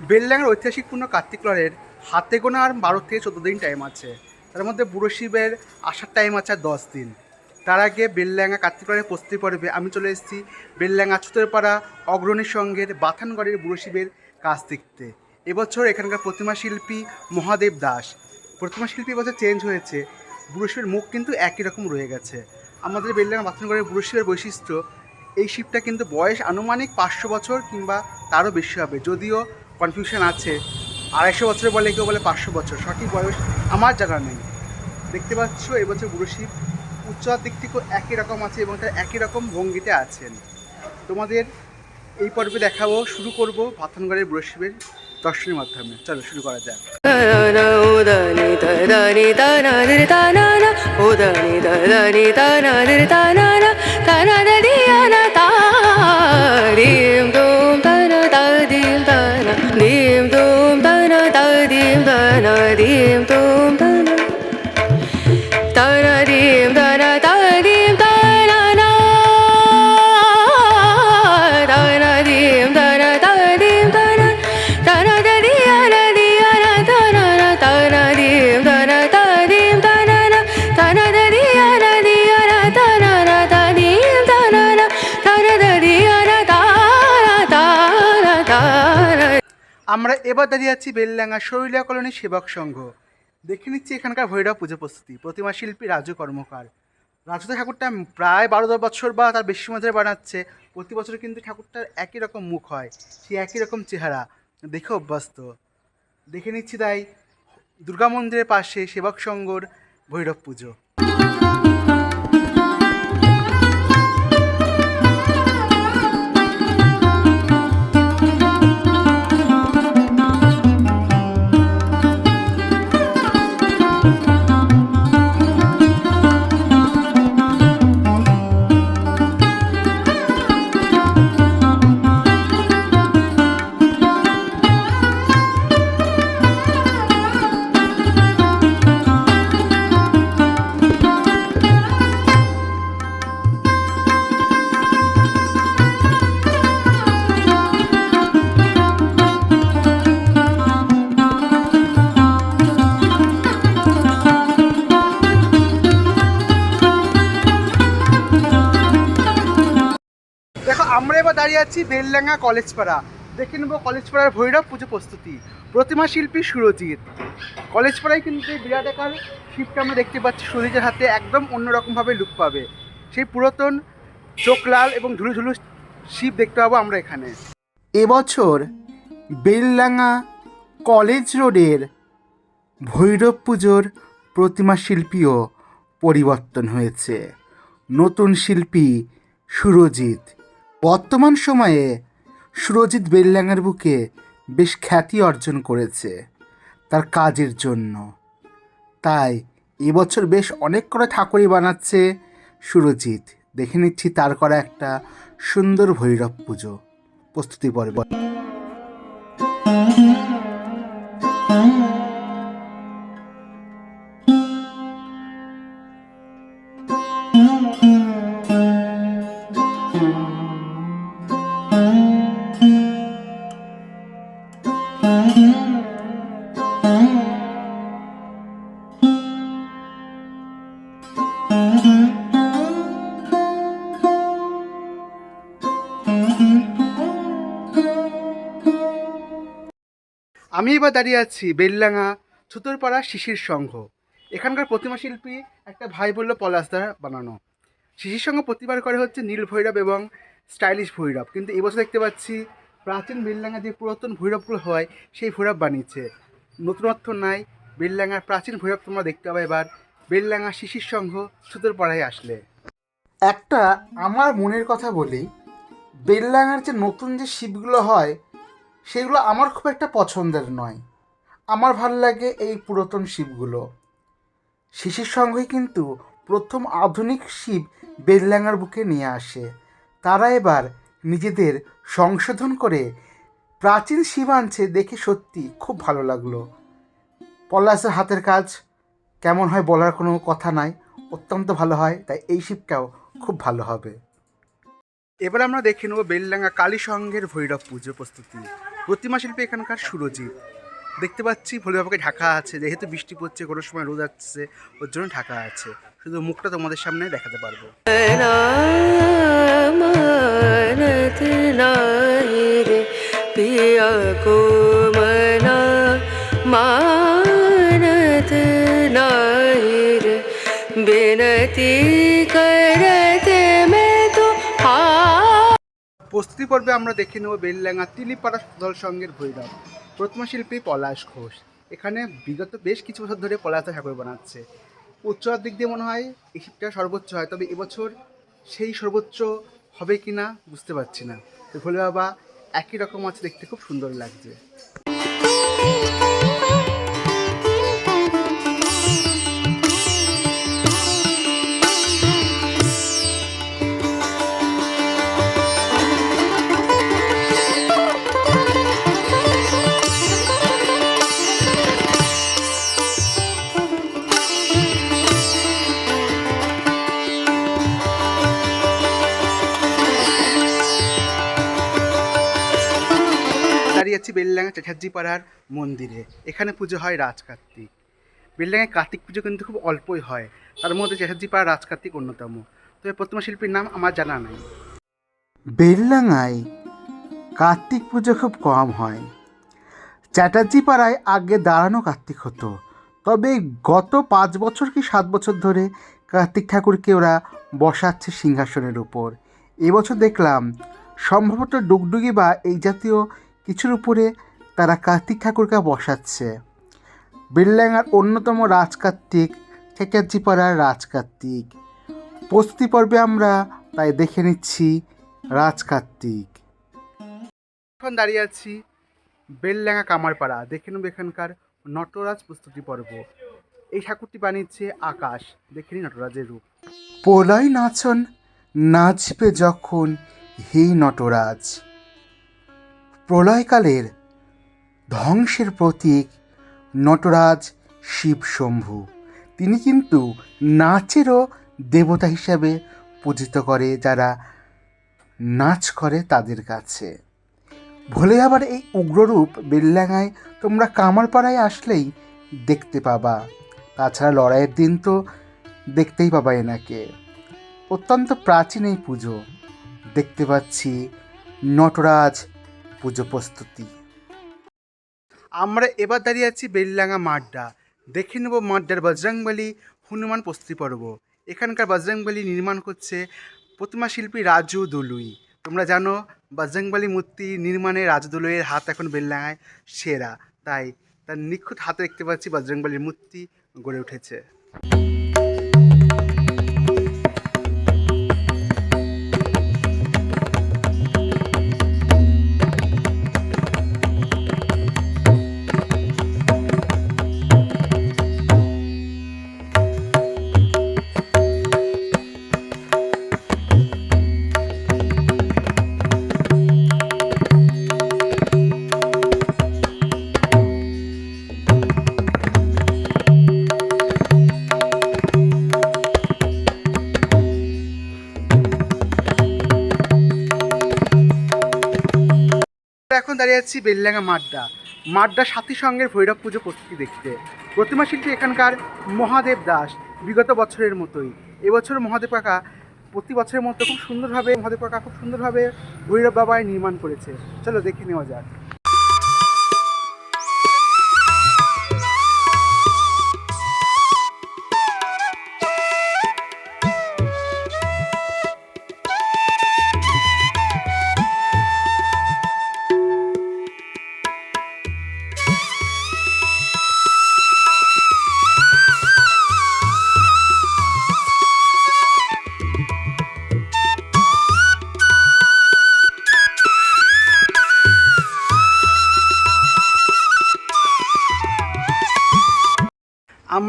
বেলডাঙ্গার ঐতিহাসিকপূর্ণ কার্তিক লড়ের হাতে গোনা আর বারো থেকে চোদ্দ দিন টাইম আছে। তার মধ্যে বুড়ো শিবের আসার টাইম আছে আর দশ দিন। তার আগে বেলডাঙ্গা কার্তিক লড়ের প্রস্তুতি পর্বে আমি চলে এসেছি বেলডাঙ্গা ছুতরপাড়া অগ্রণী সঙ্গের বাথানগড়ের বুড়ো শিবের কাজ দেখতে। এবছর এখানকার প্রতিমা শিল্পী মহাদেব দাস। প্রতিমা শিল্পী এবছর চেঞ্জ হয়েছে। বুড়ো শিবের মুখ কিন্তু একই রকম রয়ে গেছে। আমাদের বেলডাঙ্গা বাথানগড়ের বুড়ো শিবের বৈশিষ্ট্য, এই শিবটা কিন্তু বয়স আনুমানিক পাঁচশো বছর কিংবা তারও বেশি হবে। যদিও কনফিউশন আছে। আড়াইশো বছর বলে, কেউ বলে পাঁচশো বছর। সঠিক বয়স আমার জানা নেই। দেখতে পাচ্ছ, এবছর বুড়ো শিব উচ্চতার দিক থেকেও একই রকম আছে এবং তার একই রকম ভঙ্গিতে আছেন। তোমাদের এই পর্বে দেখাবো, শুরু করব ভাতনগড়ের বুড়ো শিবের দর্শনের মাধ্যমে। চলো, শুরু করা যাক। దని আমরা এবার দাঁড়িয়ে আছি বেলডাঙ্গা শৈলা কলোনি সেবক সংঘ। দেখে নিচ্ছি এখানকার ভৈরব পুজো প্রস্তুতি। প্রতিমা শিল্পী রাজু কর্মকার। রাজু ঠাকুরটা প্রায় বারো দশ বছর বা তার বেশি ধরে বানাচ্ছে। প্রতি বছর কিন্তু ঠাকুরটার একই রকম মুখ হয় সেই একই রকম চেহারা। দেখে অভ্যস্ত। দেখে নিচ্ছি তাই দুর্গা মন্দিরের পাশে সেবক সংঘর ভৈরব পুজো। দাঁড়িয়ে আছি বেলডাঙ্গা কলেজ পাড়া। দেখে নেব কলেজ পাড়ার ভৈরব পুজো প্রস্তুতি। প্রতিমা শিল্পী সুরজিৎ। কলেজ পাড়ায় কিন্তু বিরাট আকার শিবটা আমরা দেখতে পাচ্ছি, সুরজিতের হাতে একদম অন্যরকমভাবে লুক পাবে। সেই পুরাতন চোখ লাল এবং ঝুলু ঝুলু শিব দেখতে পাবো আমরা এখানে। এবছর বেলডাঙ্গা কলেজ রোডের ভৈরব পুজোর প্রতিমা শিল্পীও পরিবর্তন হয়েছে। নতুন শিল্পী সুরজিৎ। বর্তমান সময়ে সুরজিৎ বেল্ল্যাঙের বুকে বেশ খ্যাতি অর্জন করেছে তার কাজের জন্য। তাই এবছর বেশ অনেক করে ঠাকুরই বানাচ্ছে সুরজিৎ। দেখে নিচ্ছি তার করা একটা সুন্দর ভৈরব পুজো। প্রস্তুতি পর্ব। আমি এবার দাঁড়িয়ে আছি বেললাঙা ছুতরপাড়া শিশির সংঘ। এখানকার প্রতিমা শিল্পী একটা ভাই বলল পলাশ দ্বারা বানানো। শিশির সংঘ প্রতিবার করে হচ্ছে নীল ভৈরব এবং স্টাইলিশ ভৈরব। কিন্তু এবছর দেখতে পাচ্ছি প্রাচীন বেললাঙা যে পুরাতন ভৈরবগুলো হয়, সেই ভৈরব বানিয়েছে। নতুনত্ব নাই বেললাঙার প্রাচীন ভৈরব তোমরা দেখতে পাবে এবার। বেললাঙা শিশির সংঘ ছুতরপাড়ায় আসলে। একটা আমার মনের কথা বলি বেললাঙার যে নতুন যে শিবগুলো হয় সেগুলো আমার খুব একটা পছন্দের নয়। আমার ভালো লাগে এই পুরাতন শিবগুলো শিশির সঙ্গেই কিন্তু প্রথম আধুনিক শিব বেললাঙার বুকে নিয়ে আসে। তারা এবার নিজেদের সংশোধন করে প্রাচীন শিব আনছে দেখে সত্যি খুব ভালো লাগল। পলাশের হাতের কাজ, কেমন হয় বলার কোনো কথা নাই, অত্যন্ত ভালো হয়, তাই এই শিবটাও খুব ভালো হবে। এবার আমরা দেখে নেব বেলডাঙ্গা কালী সংঘের ভৈরব পুজো প্রস্তুতি। প্রতিমা শিল্পী এখানকার সুরজিৎ। দেখতে পাচ্ছি ভৈরবাবুকে ঢাকা আছে, যেহেতু বৃষ্টি পড়ছে, কোনো সময় রোদ আসছে, ওর জন্য ঢাকা আছে। শুধু মুখটা তোমাদের সামনে দেখাতে পারব। পিয়া প্রস্তুতি পর্বে আমরা দেখে নেব বেললাঙ্গা তিলিপাড়া দল সংঘের ভৈরব। শিল্পী পলাশ ঘোষ। এখানে বিগত বেশ কিছু বছর ধরে পলাশ ঠাকুর বানাচ্ছে। উচ্চতার দিক দিয়ে মনে হয় এই শিল্পটা সর্বোচ্চ হয়, তবে এবছর সেই সর্বোচ্চ হবে কি না বুঝতে পারছি না। তো ভোলে বাবা, একই রকম আছে দেখতে, খুব সুন্দর লাগছে। চ্যাটার্জি পাড়ার মন্দিরে। এখানে পুজো হয় রাজ কার্তিক বেলডাঙ্গায় কার্তিক পুজো কিন্তু খুব অল্পই হয়। তার মধ্যে চ্যাটার্জি পাড়া রাজ কার্তিক অন্যতম। তবে প্রতিমা শিল্পীর নাম আমার জানা নাই। বেলডাঙ্গায় কার্তিক পুজো খুব কম হয়। চ্যাটার্জি পাড়ায় আগে দাঁড়ানো কার্তিক হতো। তবে গত পাঁচ বছর কি সাত বছর ধরে কার্তিক ঠাকুরকে ওরা বসাচ্ছে সিংহাসনের উপর। এবছর দেখলাম, সম্ভবত ডুগডুগি বা এই জাতীয় কিছুর উপরে তারা কার্তিক ঠাকুরকে বসাচ্ছে। বেলডাঙ্গার অন্যতম রাজকার্তিক চ্যাটার্জি পাড়ার রাজকার্তিক। প্রস্তুতি পর্বে আমরা তাই দেখে নিচ্ছি রাজকার্তিক। এখন দাঁড়িয়ে আছি বেলডাঙ্গা কামারপাড়া। দেখে নেব এখানকার নটরাজ প্রস্তুতি পর্ব। এই ঠাকুরটি বানিয়েছে আকাশ। দেখে নি নটরাজের রূপ। পোলয় নাচন নাচবে যখন হে নটরাজ। প্রলয়কালের ধ্বংসের প্রতীক নটরাজ শিব শম্ভু তিনি কিন্তু নাচেরও দেবতা হিসাবে পূজিত করে, যারা নাচ করে তাদের কাছে। ভোলে আবার এই উগ্ররূপ বেল্লাঙায় তোমরা কামারপাড়ায় আসলেই দেখতে পাবা। তাছাড়া লড়াইয়ের দিন তো দেখতেই পাবা এনাকে। অত্যন্ত প্রাচীন এই পুজো। দেখতে পাচ্ছি নটরাজ পুজো প্রস্তুতি। আমরা এবার দাঁড়িয়ে আছি বেললাঙ্গা মাড্ডা দেখে নেব মাড্ডার বজরংবলী হনুমান প্রস্তুতি পর্ব এখানকার বজরংবলী নির্মাণ করছে প্রতিমা শিল্পী রাজু দলুই। তোমরা জানো, বজরংবলী মূর্তি নির্মাণে রাজু দলুইয়ের হাত এখন বেল্লাঙায় সেরা। তাই তার নিখুঁত হাতে দেখতে পাচ্ছি বজরংবলীর মূর্তি গড়ে উঠেছে। এখন দাঁড়িয়ে আছি বেললাঙ্গা মাড্ডা। মাড্ডা সাথী সঙ্গের ভৈরব পুজো প্রস্তুতি দেখতে। প্রতিমা শিল্পী এখানকার মহাদেব দাস বিগত বছরের মতোই। এবছর মহাদেব কাকা প্রতি বছরের মতো খুব সুন্দরভাবে, মহাদেব কাকা খুব সুন্দরভাবে ভৈরব বাবায় নির্মাণ করেছে। চলো দেখে নেওয়া যাক।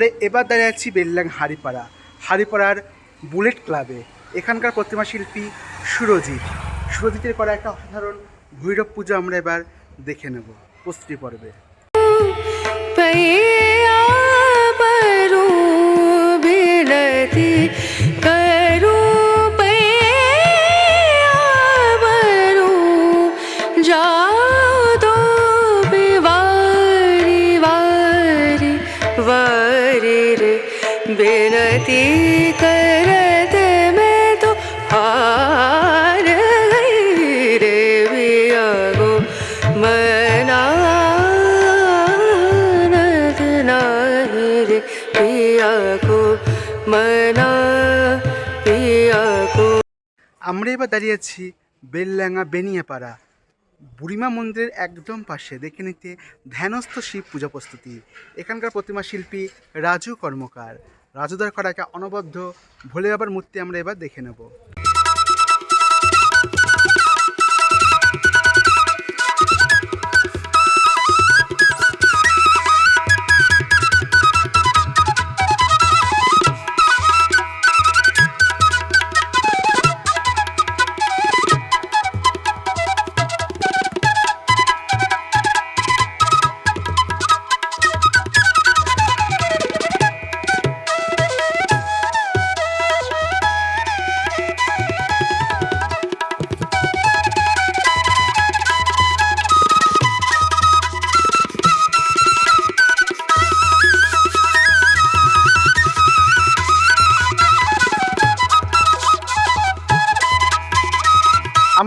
আমরা এবার দাঁড়িয়ে আছি বেল্লাং হারিপাড়া হারিপাড়ার বুলেট ক্লাবে। এখানকার প্রতিমা শিল্পী সুরজিৎ। সুরজিতের করা একটা অসাধারণ ভৈরব পুজো আমরা এবার দেখে নেব, প্রস্তুতি পর্বে। अकबरेर बेनती करत मैं तो हार गई रे बियागो मना रे बियागो मना বিয়াগো আমরা এবার দাঁড়িয়ে আছি বেললাঙা বেনিয়াপাড়া বুড়িমা মন্দিরের একদম পাশে দেখে নিতে ধ্যানস্থ শিব পূজা প্রস্তুতি। এখানকার প্রতিমা শিল্পী রাজু কর্মকার। রাজুদার করা একটা অনবদ্য ভোলে বাবার মূর্তি আমরা এবার দেখে নেব।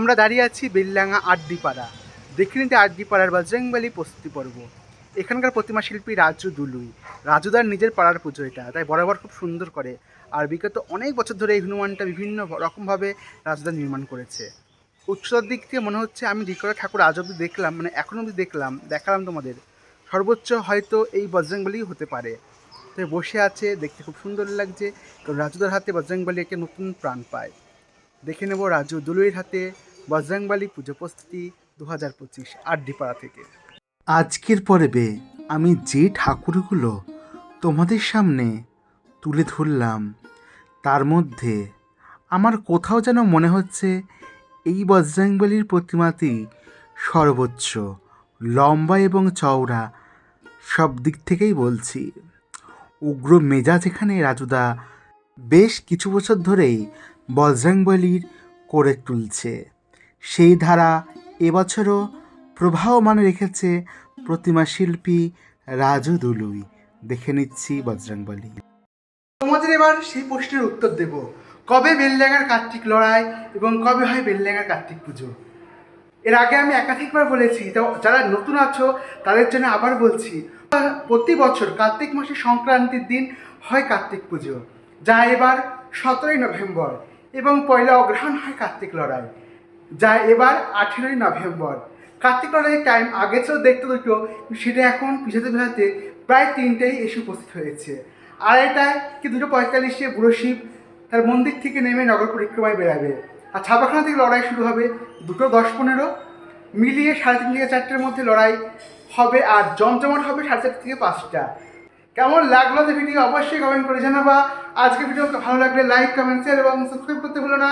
আমরা দাঁড়িয়ে আছি বেললাঙ্গা আড্ডিপাড়া। নিতে আড্ডিপাড়ার বজরংবালি প্রস্তুতি পর্ব। এখানকার প্রতিমা শিল্পী রাজু দুলুই। রাজুদার নিজের পাড়ার পুজো এটা, তাই বরাবর খুব সুন্দর করে। আর বিগত অনেক বছর ধরে এই হনুমানটা বিভিন্ন রকমভাবে রাজুদা নির্মাণ করেছে। উচ্চতার দিক থেকে মনে হচ্ছে আমি দিকরা ঠাকুর আজ অব্দি দেখলাম মানে এখন অব্দি দেখলাম, দেখালাম তোমাদের। সর্বোচ্চ হয়তো এই বজরংবলী হতে পারে। তাই বসে আছে, দেখতে খুব সুন্দর লাগছে। কারণ রাজুদার হাতে বজরংবলী একটা নতুন প্রাণ পায়। দেখে নেব রাজু দুলুইয়ের হাতে বজরংবালি পুজো প্রস্তুতি দু হাজার পঁচিশ আড্ডিপাড়া থেকে। আজকের পর্বে আমি যে ঠাকুরগুলো তোমাদের সামনে তুলে ধরলাম, তার মধ্যে আমার কোথাও যেন মনে হচ্ছে এই বজরংবলির প্রতিমাটি সর্বোচ্চ, লম্বা এবং চওড়া সব দিক থেকেই বলছি। উগ্র মেজাজ এখানে রাজুদা বেশ কিছু বছর ধরেই বজরংবলির করে তুলছে। সেই ধারা এবছরও প্রবাহমান রেখেছে প্রতিমা শিল্পী রাজু দুলুই। দেখে নিচ্ছি বজরংবলী তোমাদের এবার সেই প্রশ্নের উত্তর দেব। কবে বেলডাঙ্গার কার্তিক লড়াই এবং কবে হয় বেলডাঙ্গার কার্তিক পুজো? এর আগে আমি একাধিকবার বলেছি, তো যারা নতুন আছো, তাদের জন্য আবার বলছি, প্রতি বছর কার্তিক মাসের সংক্রান্তির দিন হয় কার্তিক পুজো, যা এবার সতেরোই নভেম্বর এবং পয়লা অগ্রহায়ণ হয় কার্তিক লড়াই। যা এবার আঠেরোই নভেম্বর। কার্তিক লড়াইয়ের টাইম আগে ছিল দেখতে দুটো, সেটা এখন পিছাতে পিছাতে প্রায় তিনটেই এসে উপস্থিত হয়েছে। আড়াইটায় কি দুটো পঁয়তাল্লিশে বুড়ো শিব তার মন্দির থেকে নেমে নগর পরিক্রমায় বেরাবে আর ছাপাখানা থেকে লড়াই শুরু হবে দুটো দশ পনেরো। মিলিয়ে সাড়ে তিন থেকে চারটের মধ্যে লড়াই হবে আর জমজমাট হবে সাড়ে চারটে থেকে পাঁচটা। কেমন লাগল তো ভিডিও? অবশ্যই কমেন্ট করে জানাবা। আজকে ভিডিও ভালো লাগলে লাইক কমেন্ট শেয়ার এবং সাবস্ক্রাইব করতে ভুলো না।